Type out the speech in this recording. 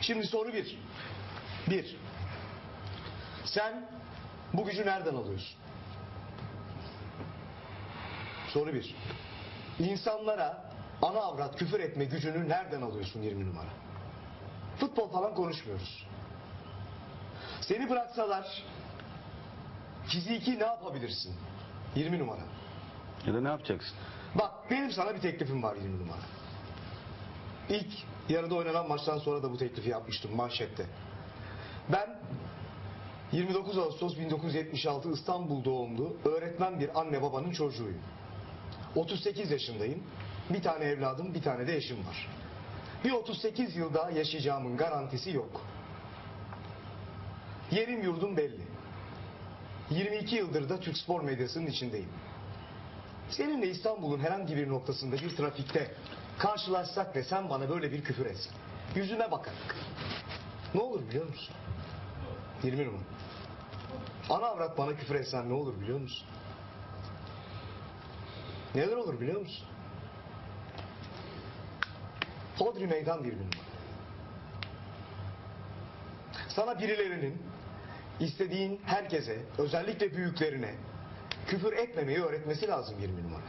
Şimdi soru bir. Bir. Sen bu gücü nereden alıyorsun? Soru bir. İnsanlara ana avrat küfür etme gücünü nereden alıyorsun 20 numara? Futbol falan konuşmuyoruz. Seni bıraksalar fiziki ne yapabilirsin? 20 numara. Ya da ne yapacaksın? Bak benim sana bir teklifim var 20 numara. İlk yarıda oynanan maçtan sonra da bu teklifi yapmıştım manşette. Ben 29 Ağustos 1976 İstanbul doğumlu öğretmen bir anne babanın çocuğuyum. 38 yaşındayım. Bir tane evladım, bir tane de eşim var. Bir 38 yılda yaşayacağımın garantisi yok. Yerim yurdum belli. 22 yıldır da Türk spor medyasının içindeyim. Seninle İstanbul'un herhangi bir noktasında bir trafikte karşılaşsak ve sen bana böyle bir küfür etsen. Yüzüme bakarak. Ne olur biliyor musun? 20 numara. Ana avrat bana küfür etsen ne olur biliyor musun? Neler olur biliyor musun? Hodri meydan 20 numara. Sana birilerinin istediğin herkese, özellikle büyüklerine küfür etmemeyi öğretmesi lazım 20 numara.